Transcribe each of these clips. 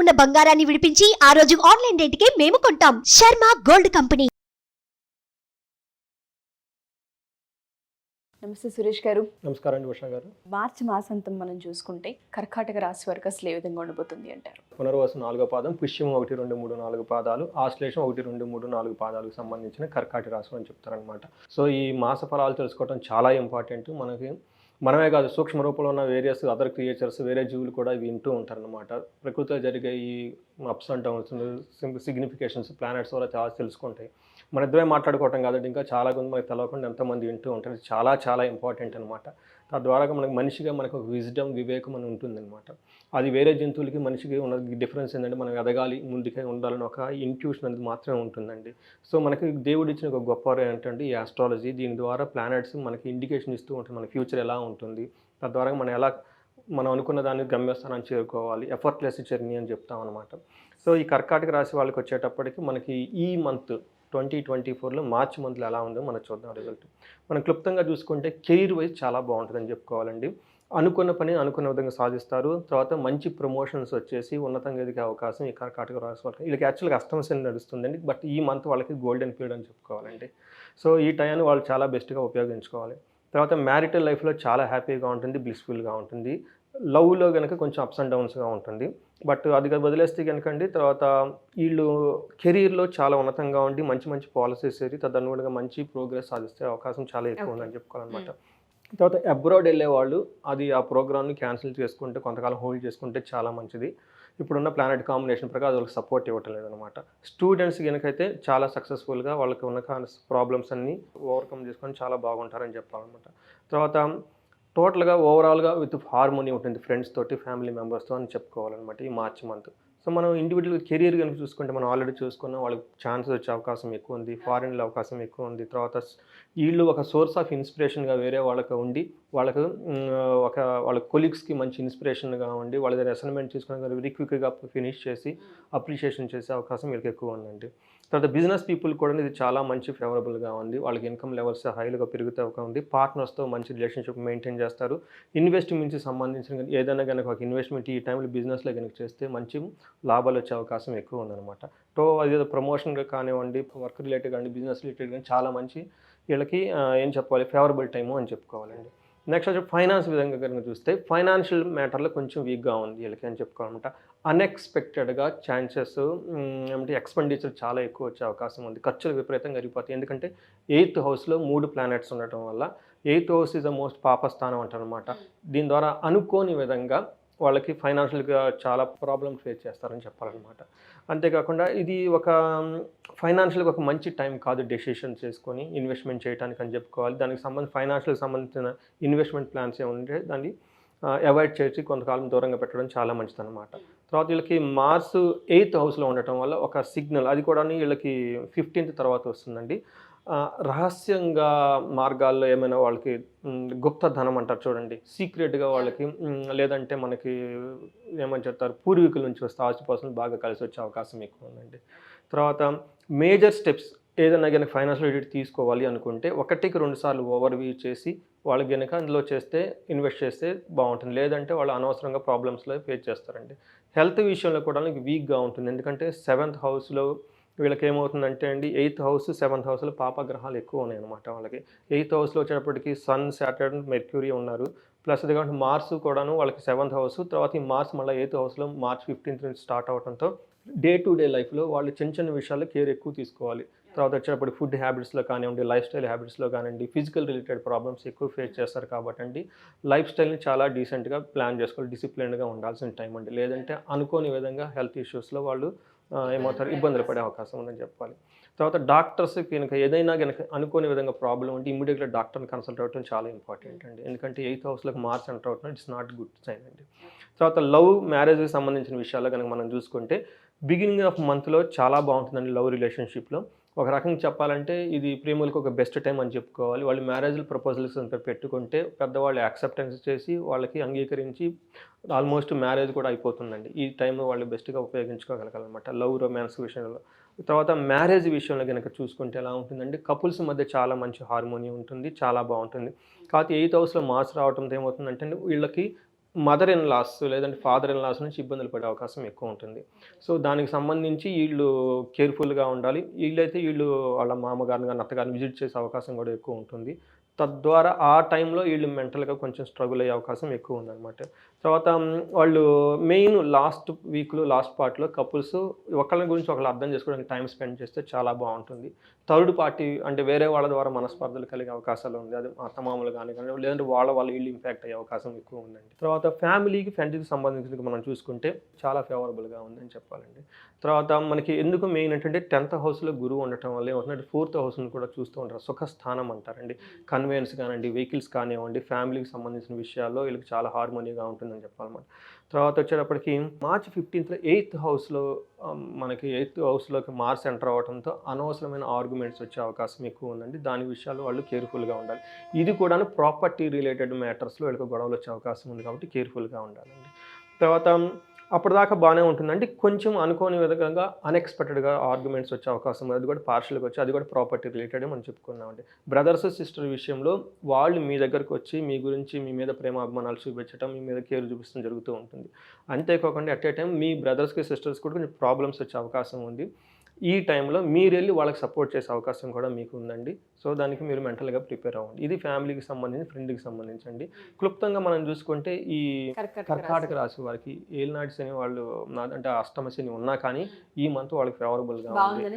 ఉన్న బంగారాన్ని విడిపించి ఆ రోజు ఆన్లైన్ రేటుకే మేము కొంటాం. Sharma gold company. నమస్తే సురేష్ గారు. నమస్కారం అండి ఉషా గారు. మార్చి మాసాంతం మనం చూసుకుంటే కర్కాటక రాశి వారికి అసలు ఏ విధంగా ఉండబోతుంది అంటారు? పునర్వసు నాలుగో పాదం పుష్యం ఒకటి రెండు మూడు నాలుగు పాదాలు ఆశ్లేషం ఒకటి రెండు మూడు నాలుగు పాదాలకు సంబంధించిన కర్కాటి రాశి అని చెప్తారనమాట సో ఈ మాస ఫలాలు తెలుసుకోవడం చాలా ఇంపార్టెంట్ మనకి మనమే కాదు సూక్ష్మ రూపంలో ఉన్న వేరియస్ అదర్ క్రియేచర్స్ వేరే జీవులు కూడా ఇవి వింటూ ఉంటారనమాట ప్రకృతిలో జరిగే ఈ ups and downs significations planets వల్ల చాలా తెలుసుకుంటాయి. మన ఇద్దరే మాట్లాడుకోవటం కాదండి ఇంకా చాలా మంది మనకు తెలవకుండా ఎంతమంది వింటూ ఉంటారు. చాలా చాలా ఇంపార్టెంట్ అనమాట తద్వారా మనకు మనిషిగా మనకు ఒక విజ్డమ్ వివేకం అని ఉంటుందన్నమాట. అది వేరే జంతువులకి మనిషికి ఉన్న డిఫరెన్స్ ఏంటంటే మనం ఎదగాలి ముందుకే ఉండాలని ఒక ఇంట్యూషన్ అనేది మాత్రమే ఉంటుందండి. సో మనకి దేవుడు ఇచ్చిన ఒక గొప్ప ఏంటంటే ఈ ఆస్ట్రాలజీ దీని ద్వారా ప్లానెట్స్ మనకి ఇండికేషన్ ఇస్తూ ఉంటుంది మన ఫ్యూచర్ ఎలా ఉంటుంది. తద్వారా మనం ఎలా మనం అనుకున్న దాన్ని గమ్యస్థానాన్ని చేరుకోవాలి ఎఫర్ట్లెస్ జర్నీ అని చెప్తాం అనమాట సో ఈ కర్కాటక రాశి వాళ్ళకి వచ్చేటప్పటికి మనకి ఈ మంత్ ట్వంటీ ట్వంటీ ఫోర్లో మార్చ్ మంత్లో ఎలా ఉందో మనం చూద్దాం రిజల్ట్ మనం క్లుప్తంగా చూసుకుంటే కెరీర్ వైజ్ చాలా బాగుంటుందని చెప్పుకోవాలండి. అనుకున్న పని అనుకున్న విధంగా సాధిస్తారు. తర్వాత మంచి ప్రమోషన్స్ వచ్చేసి ఉన్నతంగా ఎదిగే అవకాశం ఈ కర్కాటక రాశి వాళ్ళకి వీళ్ళకి యాక్చువల్గా అష్టమశని నడుస్తుందండి. బట్ ఈ మంత్ వాళ్ళకి గోల్డెన్ పీరియడ్ అని చెప్పుకోవాలండి. సో ఈ టైంని వాళ్ళు చాలా బెస్ట్గా ఉపయోగించుకోవాలి. తర్వాత మ్యారిటల్ లైఫ్లో చాలా హ్యాపీగా ఉంటుంది బ్లిస్ఫుల్గా ఉంటుంది. లవ్లో కనుక కొంచెం అప్స్ అండ్ డౌన్స్గా ఉంటుంది. బట్ అది వదిలేస్తే కనుక అండి తర్వాత వీళ్ళు కెరీర్లో చాలా ఉన్నతంగా ఉండి మంచి మంచి పాలసీస్ ఏరి తదనుగుణంగా మంచి ప్రోగ్రెస్ సాధిస్తే అవకాశం చాలా ఎక్కువ ఉందని చెప్పుకోవాలన్నమాట. తర్వాత అబ్రాడ్ వెళ్ళే వాళ్ళు అది ఆ ప్రోగ్రామ్ని క్యాన్సిల్ చేసుకుంటే కొంతకాలం హోల్డ్ చేసుకుంటే చాలా మంచిది. ఇప్పుడున్న ప్లానెట్ కాంబినేషన్ ప్రకారం అది వాళ్ళకి సపోర్ట్ ఇవ్వటం లేదనమాట స్టూడెంట్స్ కనుకైతే చాలా సక్సెస్ఫుల్గా వాళ్ళకి ఉన్న ప్రాబ్లమ్స్ అన్నీ ఓవర్కమ్ చేసుకొని చాలా బాగుంటారని చెప్పాలన్నమాట. తర్వాత టోటల్గా ఓవరాల్గా విత్ హార్మోనీ ఉంటుంది ఫ్రెండ్స్ తోటి ఫ్యామిలీ మెంబర్స్తో అని చెప్పుకోవాలన్నమాట ఈ మార్చ్ మంత్. సో మనం ఇండివిజువల్ కెరీర్ కనుక చూసుకుంటే మనం ఆల్రెడీ చూసుకున్నాం వాళ్ళకి ఛాన్సెస్ వచ్చే అవకాశం ఎక్కువ ఉంది ఫారిన్లో అవకాశం ఎక్కువ ఉంది. తర్వాత వీళ్ళు ఒక సోర్స్ ఆఫ్ ఇన్స్పిరేషన్గా వేరే వాళ్ళకి ఉండి వాళ్ళకు ఒక వాళ్ళ కొలీగ్స్కి మంచి ఇన్స్పిరేషన్గా ఉండి వాళ్ళ దగ్గర అసైన్మెంట్ తీసుకుని వెరీ క్విక్గా ఫినిష్ చేసి అప్రిషియేషన్ చేసే అవకాశం వీళ్ళకి ఎక్కువ ఉందండి. తర్వాత బిజినెస్ పీపుల్ కూడా ఇది చాలా మంచి ఫేవరబుల్గా ఉంది. వాళ్ళకి ఇన్కమ్ లెవెల్స్ హైలుగా పెరుగుతూ ఒక ఉంది. పార్ట్నర్స్తో మంచి రిలేషన్షిప్ మెయింటైన్ చేస్తారు. ఇన్వెస్ట్మెంట్కి సంబంధించిన ఏదైనా కనుక ఒక ఇన్వెస్ట్మెంట్ ఈ టైంలో బిజినెస్లో కనుక చేస్తే మంచి లాభాలు వచ్చే అవకాశం ఎక్కువ ఉందన్నమాట. సో అదేదో ప్రమోషన్గా కానివ్వండి వర్క్ రిలేటెడ్ కానీ బిజినెస్ రిలేటెడ్ కానీ చాలా మంచి వీళ్ళకి ఏం చెప్పాలి? ఫేవరబుల్ టైము అని చెప్పుకోవాలండి. నెక్స్ట్ వచ్చి ఫైనాన్స్ విధంగా కనుక చూస్తే ఫైనాన్షియల్ మ్యాటర్లో కొంచెం వీక్గా ఉంది వీళ్ళకి అని చెప్పుకోవాలన్నమాట. అన్ఎక్స్పెక్టెడ్గా ఛాన్సెస్ ఏమంటే ఎక్స్పెండిచర్ చాలా ఎక్కువ వచ్చే అవకాశం ఉంది. ఖర్చులు విపరీతంగా పెరిగిపోతాయి ఎందుకంటే ఎయిత్ హౌస్లో మూడు ప్లానెట్స్ ఉండటం వల్ల eighth house is the most పాపస్థానం అంటారనమాట దీని ద్వారా అనుకోని విధంగా వాళ్ళకి ఫైనాన్షియల్గా చాలా ప్రాబ్లమ్ ఫేస్ చేస్తారని చెప్పాలన్నమాట. అంతేకాకుండా ఇది ఒక ఫైనాన్షియల్గా ఒక మంచి టైం కాదు డెసిషన్ చేసుకొని ఇన్వెస్ట్మెంట్ చేయడానికి అని చెప్పుకోవాలి. దానికి సంబంధించి ఫైనాన్షియల్ సంబంధించిన ఇన్వెస్ట్మెంట్ ప్లాన్స్ ఏముంటే దాన్ని అవాయిడ్ చేసి కొంతకాలం దూరంగా పెట్టడం చాలా మంచిదన్నమాట. తర్వాత వీళ్ళకి మార్స్ ఎయిత్ హౌస్లో ఉండటం వల్ల ఒక సిగ్నల్ అది కూడా వీళ్ళకి ఫిఫ్టీన్త్ తర్వాత వస్తుందండి. రహస్యంగా మార్గాల్లో ఏమైనా వాళ్ళకి గుప్త ధనం అంటారు చూడండి. సీక్రెట్గా వాళ్ళకి లేదంటే మనకి ఏమని చెప్తారు పూర్వీకుల నుంచి వస్తే ఆస్తిపాస్తులు బాగా కలిసి వచ్చే అవకాశం ఎక్కువ ఉందండి. తర్వాత మేజర్ స్టెప్స్ ఏదైనా కనుక ఫైనాన్షియల్ ఎడిట్ తీసుకోవాలి అనుకుంటే ఒకటికి రెండు సార్లు ఓవర్వ్యూ చేసి వాళ్ళకి కనుక అందులో చేస్తే ఇన్వెస్ట్ చేస్తే బాగుంటుంది. లేదంటే వాళ్ళు అనవసరంగా ప్రాబ్లమ్స్లో ఫేస్ చేస్తారండి. హెల్త్ విషయంలో కూడా వీక్గా ఉంటుంది. ఎందుకంటే సెవెంత్ హౌస్లో వీళ్ళకి ఏమవుతుందంటే అండి ఎయిత్ హౌస్ సెవెంత్ హౌస్లో పాపగ్రహాలు ఎక్కువ ఉన్నాయి అనమాట వాళ్ళకి. ఎయిత్ హౌస్లో వచ్చేటప్పటికి సన్ సాటర్న్ మెర్క్యూరీ ఉన్నారు. ప్లస్ అది కాబట్టి మార్స్ కూడాను వాళ్ళకి సెవెంత్ హౌస్ తర్వాత ఈ మార్స్ మళ్ళీ ఎయిత్ హౌస్లో మార్చ్ ఫిఫ్టీన్త్ నుంచి స్టార్ట్ అవడంతో డే టు డే లైఫ్లో వాళ్ళు చిన్న చిన్న విషయాల్లో కేర్ ఎక్కువ తీసుకోవాలి. తర్వాత వచ్చేటప్పుడు ఫుడ్ హ్యాబిట్స్లో కానివ్వండి లైఫ్ స్టైల్ హ్యాబిట్స్లో కానివ్వండి ఫిజికల్ రిలేటెడ్ ప్రాబ్లమ్స్ ఎక్కువ ఫేస్ చేస్తారు కాబట్టి అండి లైఫ్ స్టైల్ని చాలా డీసెంట్గా ప్లాన్ చేసుకోవాలి డిసిప్లిన్గా ఉండాల్సిన టైం అండి. లేదంటే అనుకోని విధంగా హెల్త్ ఇష్యూస్లో వాళ్ళు ఏమవుతారు ఇబ్బందులు పడే అవకాశం. ఉందని చెప్పాలి. తర్వాత డాక్టర్స్ కనుక ఏదైనా కనుక అనుకోని విధంగా ప్రాబ్లం ఉంటే ఇమీడియట్గా డాక్టర్ని కన్సల్ట్ అవ్వడం చాలా ఇంపార్టెంట్ అండి. ఎందుకంటే ఎయిత్ హౌస్లోకి మార్చ్ ఎంటర్ అవుతుంది ఇట్స్ నాట్ గుడ్ సైన్ అండి. తర్వాత లవ్ మ్యారేజ్కి సంబంధించిన విషయాల్లో కనుక మనం చూసుకుంటే బిగినింగ్ ఆఫ్ మంత్లో చాలా బాగుంటుందండి లవ్ రిలేషన్షిప్లో ఒక రకంగా చెప్పాలంటే ఇది ప్రేములకు ఒక బెస్ట్ టైం అని చెప్పుకోవాలి. వాళ్ళు మ్యారేజ్ ప్రపోజల్స్ అంతా పెట్టుకుంటే పెద్దవాళ్ళు యాక్సెప్టెన్స్ చేసి వాళ్ళకి అంగీకరించి ఆల్మోస్ట్ మ్యారేజ్ కూడా అయిపోతుందండి. ఈ టైంలో వాళ్ళు బెస్ట్గా ఉపయోగించుకోగలగాలన్నమాట. లవ్ రొమాన్స్ విషయంలో. తర్వాత మ్యారేజ్ విషయంలో కనుక చూసుకుంటే ఎలా ఉంటుందండి కపుల్స్ మధ్య చాలా మంచి హార్మోని ఉంటుంది చాలా బాగుంటుంది. కాకపోతే ఎయిత్ హౌస్లో మార్స్ రావడంతో ఏమవుతుందంటే వీళ్ళకి మదర్ ఇన్ లాస్ లేదంటే ఫాదర్ ఇన్ లాస్ నుంచి ఇబ్బందులు పడే అవకాశం ఎక్కువ ఉంటుంది. సో దానికి సంబంధించి వీళ్ళు కేర్ఫుల్గా ఉండాలి. వీళ్ళైతే వీళ్ళు వాళ్ళ మామగారిని కానీ అత్తగారిని విజిట్ చేసే అవకాశం కూడా ఎక్కువ ఉంటుంది. తద్వారా ఆ టైంలో వీళ్ళు మెంటల్గా కొంచెం స్ట్రగుల్ అయ్యే అవకాశం ఎక్కువ ఉందన్నమాట. తర్వాత వాళ్ళు మెయిన్ లాస్ట్ వీక్లో లాస్ట్ పార్ట్లో కపుల్స్ ఒకళ్ళ గురించి ఒకళ్ళు అర్థం చేసుకోవడానికి టైం స్పెండ్ చేస్తే చాలా బాగుంటుంది. థర్డ్ పార్టీ అంటే వేరే వాళ్ళ ద్వారా మనస్పర్ధలు కలిగే అవకాశాలు ఉంది. అది అత్తమామలు కానీ కానీ లేదంటే వాళ్ళ వాళ్ళ వీళ్ళు ఇంపాక్ట్ అయ్యే అవకాశం ఎక్కువ ఉందండి. తర్వాత ఫ్యామిలీకి ఫ్రెండ్స్కి సంబంధించిన మనం చూసుకుంటే చాలా ఫేవరబుల్గా ఉందని చెప్పాలండి. తర్వాత మనకి ఎందుకు మెయిన్ ఏంటంటే టెన్త్ హౌస్లో గురువు ఉండటం వల్ల ఏమవుతుందంటే ఫోర్త్ హౌస్ని కూడా చూస్తూ ఉంటారు. సుఖస్థానం అంటారండి. కన్వెన్స్ కానివ్వండి వెహికల్స్ కానివ్వండి ఫ్యామిలీకి సంబంధించిన విషయాల్లో వీళ్ళకి చాలా హార్మోనీగా ఉంటుందని చెప్పాలన్నమాట. తర్వాత వచ్చేటప్పటికి మార్చ్ ఫిఫ్టీన్త్లో ఎయిత్ హౌస్లో మనకి ఎయిత్ హౌస్లోకి మార్స్ ఎంటర్ అవ్వడంతో అనవసరమైన ఆర్గ్యుమెంట్స్ వచ్చే అవకాశం ఎక్కువ ఉందండి. దాని విషయాలు వాళ్ళు కేర్ఫుల్గా ఉండాలి. ఇది కూడా ప్రాపర్టీ రిలేటెడ్ మ్యాటర్స్లో వీళ్ళకి గొడవలు వచ్చే అవకాశం ఉంది కాబట్టి కేర్ఫుల్గా ఉండాలండి. తర్వాత అప్పటిదాకా బాగానే ఉంటుందంటే కొంచెం అనుకోని విధంగా అన్ఎక్స్పెక్టెడ్గా ఆర్గ్యుమెంట్స్ వచ్చే అవకాశం ఉంది. అది కూడా పార్షల్గా వచ్చి అది కూడా ప్రాపర్టీ రిలేటెడ్ మనం చెప్పుకున్నామండి. బ్రదర్స్ సిస్టర్ విషయంలో వాళ్ళు మీ దగ్గరకు వచ్చి మీ గురించి మీ మీద ప్రేమ అభిమానాలు చూపించడం మీ మీద కేర్ చూపించడం జరుగుతూ ఉంటుంది. అంతేకాకుండా అట్ ఏ టైం మీ బ్రదర్స్కి సిస్టర్స్ కూడా కొంచెం ప్రాబ్లమ్స్ వచ్చే అవకాశం ఉంది. ఈ టైంలో మీరు వెళ్ళి వాళ్ళకి సపోర్ట్ చేసే అవకాశం కూడా మీకు ఉందండి సో దానికి మీరు మెంటల్గా ప్రిపేర్ అవ్వండి. ఇది ఫ్యామిలీకి సంబంధించి ఫ్రెండ్కి సంబంధించండి. క్లుప్తంగా మనం చూసుకుంటే ఈ కర్కాటక రాశి. వారికి ఏలినాటి శని వాళ్ళు అంటే అష్టమ శని ఉన్నా కానీ ఈ మంత్ వాళ్ళకి ఫేవరబుల్గా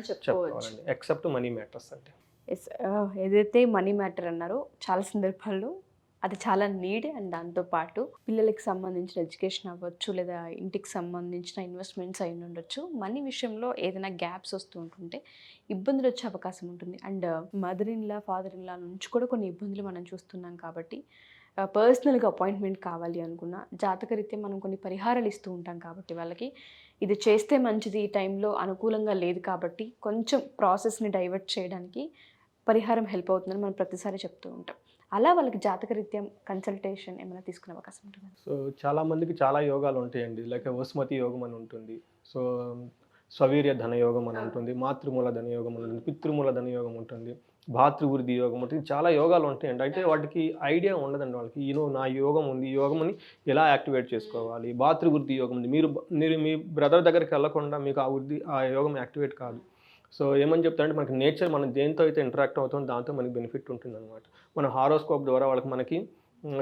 చెప్పుకోవాలండి ఎక్సెప్ట్ మనీ మ్యాటర్స్ అంటే. ఎస్ ఏదైతే మనీ మ్యాటర్ అన్నారో చాలా సందర్భాల్లో అది చాలా నీడ్ అండ్ దాంతోపాటు పిల్లలకి సంబంధించిన ఎడ్యుకేషన్ అవ్వచ్చు లేదా ఇంటికి సంబంధించిన ఇన్వెస్ట్మెంట్స్ అయి ఉండొచ్చు. మనీ విషయంలో ఏదైనా గ్యాప్స్ వస్తూ ఉంటుంటే ఇబ్బందులు వచ్చే అవకాశం ఉంటుంది. And mother in law father in law నుంచి కూడా కొన్ని ఇబ్బందులు మనం చూస్తున్నాం కాబట్టి పర్సనల్గా అపాయింట్మెంట్ కావాలి అనుకున్న జాతకరీత్యా మనం కొన్ని పరిహారాలు ఇస్తూ ఉంటాం కాబట్టి వాళ్ళకి ఇది చేస్తే మంచిది ఈ టైంలో అనుకూలంగా లేదు కాబట్టి కొంచెం ప్రాసెస్ని డైవర్ట్ చేయడానికి పరిహారం హెల్ప్ అవుతుందని మనం ప్రతిసారి చెప్తూ ఉంటాం. అలా వాళ్ళకి జాతకరీత్యం కన్సల్టేషన్ ఏమైనా తీసుకునే అవకాశం ఉంటుంది? సో చాలా మందికి చాలా యోగాలు ఉంటాయండి. లైక్ వసుమతి యోగం అని ఉంటుంది. సో స్వవీర్య ధన యోగం అని ఉంటుంది. మాతృమూల ధన యోగం అని ఉంటుంది. పితృమూల ధన యోగం ఉంటుంది. భాతృవృద్ధి యోగం ఉంటుంది. చాలా యోగాలు ఉంటాయండి. అయితే వాటికి ఐడియా ఉండదండి వాళ్ళకి. ఈనో నా యోగం ఉంది. ఈ యోగంని ఎలా యాక్టివేట్ చేసుకోవాలి? భాతృవృద్ధి యోగం ఉంది. మీరు మీరు మీ బ్రదర్ దగ్గరికి వెళ్ళకుండా మీకు ఆ వృద్ధి ఆ యోగం యాక్టివేట్ కాదు. సో ఏమని చెప్తారంటే మనకి నేచర్ మనం దేంతో అయితే ఇంటరాక్ట్ అవుతుందో దాంతో మనకి బెనిఫిట్ ఉంటుంది అనమాట మన హారోస్కోప్ ద్వారా వాళ్ళకి మనకి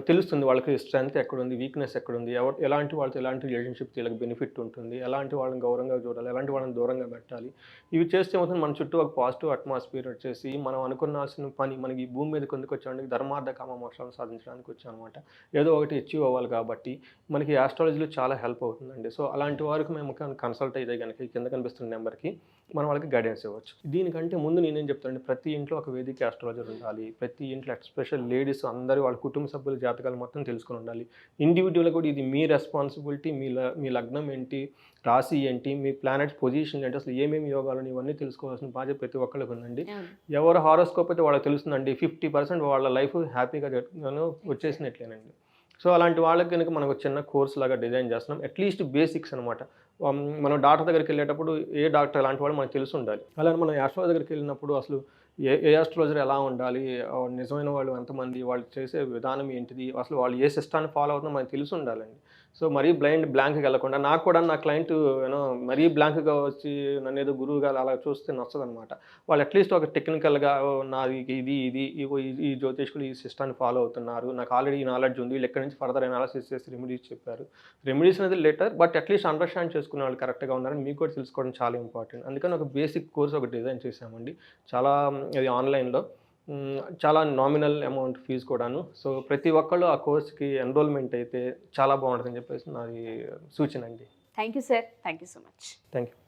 తెలుస్తుంది వాళ్ళకి స్ట్రెంగ్త్ ఎక్కడుంది వీక్నెస్ ఎక్కడుంది ఎవరు ఎలాంటి వాళ్ళతో ఎలాంటి రిలేషన్షిప్ వీళ్ళకి బెనిఫిట్ ఉంటుంది ఎలాంటి వాళ్ళని గౌరవంగా చూడాలి ఎలాంటి వాళ్ళని దూరంగా పెట్టాలి. ఇవి చేస్తే ఏమవుతుంది? మన చుట్టూ ఒక పాజిటివ్ అట్మాస్ఫియర్ వచ్చేసి మనం అనుకున్నాల్సిన పని మనకి ఈ భూమి మీద కొందుకు వచ్చామంటే ధర్మార్థ కామ మోక్షాలను సాధించడానికి వచ్చామన్నమాట. ఏదో ఒకటి అచీవ్ అవ్వాలి కాబట్టి మనకి ఆస్ట్రాలజీలో చాలా హెల్ప్ అవుతుందండి. సో అలాంటి వారికి మేము కన్సల్ట్ అయితే కనుక కింద కనిపిస్తున్న నెంబర్కి మనం వాళ్ళకి గైడెన్స్ ఇవ్వచ్చు. దీనికంటే ముందు నేనేం చెప్తానండి ప్రతి ఇంట్లో ఒక వేదిక ఆస్ట్రాలజర్ ఉండాలి. ప్రతి ఇంట్లో ఎస్పెషల్ లేడీస్ అందరూ వాళ్ళ కుటుంబ సభ్యుల జాతకాలు మొత్తం తెలుసుకుని ఉండాలి. ఇండివిజువల్గా కూడా ఇది మీ రెస్పాన్సిబిలిటీ మీ మీ లగ్నం ఏంటి రాశి ఏంటి మీ ప్లానెట్స్ పొజిషన్ ఏంటి అసలు ఏమేమి యోగాలు ఇవన్నీ తెలుసుకోవాల్సిన బాధ్యత ప్రతి ఒక్కరికి ఉందండి. ఎవరు హారోస్కోప్ అయితే వాళ్ళకి తెలుస్తుందండి ఫిఫ్టీ పర్సెంట్ వాళ్ళ లైఫ్ హ్యాపీగా వచ్చేసినట్లేనండి. సో అలాంటి వాళ్ళకి కనుక మనకు చిన్న కోర్స్ లాగా డిజైన్ చేస్తున్నాం అట్లీస్ట్ బేసిక్స్ అనమాట మనం డాక్టర్ దగ్గరికి వెళ్ళేటప్పుడు ఏ డాక్టర్ ఎలాంటి వాడు మనకు తెలిసి ఉండాలి. అలానే మనం యాస్ట్రాలజర్ దగ్గరికి వెళ్ళినప్పుడు అసలు ఏ ఏ ఆస్ట్రాలజర్ ఎలా ఉండాలి? నిజమైన వాళ్ళు ఎంతమంది? వాళ్ళు చేసే విధానం ఏంటిది? అసలు వాళ్ళు ఏ సిస్టాన్ని ఫాలో అవుతుందో మనకు తెలిసి ఉండాలండి. సో మరీ బ్లైండ్ బ్లాంక్గా వెళ్ళకుండా నాకు కూడా నా క్లయింట్ యూనో మరీ బ్లాంక్గా వచ్చి నన్ను ఏదో గురువుగా అలా చూస్తే నచ్చదనమాట వాళ్ళు అట్లీస్ట్ ఒక టెక్నికల్గా నాది ఇది ఇది ఈ- జ్యోతిష్కులు ఈ సిస్టాన్ని ఫాలో అవుతున్నారు. నాకు ఆల్రెడీ ఈ నాలెడ్జ్ ఉంది. వీళ్ళు ఎక్కడి నుంచి ఫర్దర్ అనాలిసిస్ చేసి రెమెడీస్ చెప్పారు. రెమెడీస్ అనేది letter but at least understand చేసుకునే వాళ్ళు కరెక్ట్గా ఉన్నారని మీకు కూడా తెలుసుకోవడం చాలా ఇంపార్టెంట్ అందుకని ఒక బేసిక్ కోర్స్ ఒక డిజైన్ చేసామండి చాలా అది ఆన్లైన్లో చాలా నామినల్ అమౌంట్ ఫీజు కూడాను. సో ప్రతి ఒక్కళ్ళు ఆ కోర్స్కి ఎన్రోల్మెంట్ అయితే చాలా బాగుంటుందని చెప్పేసి నాది సూచన అండి. Thank you sir thank you so much thank you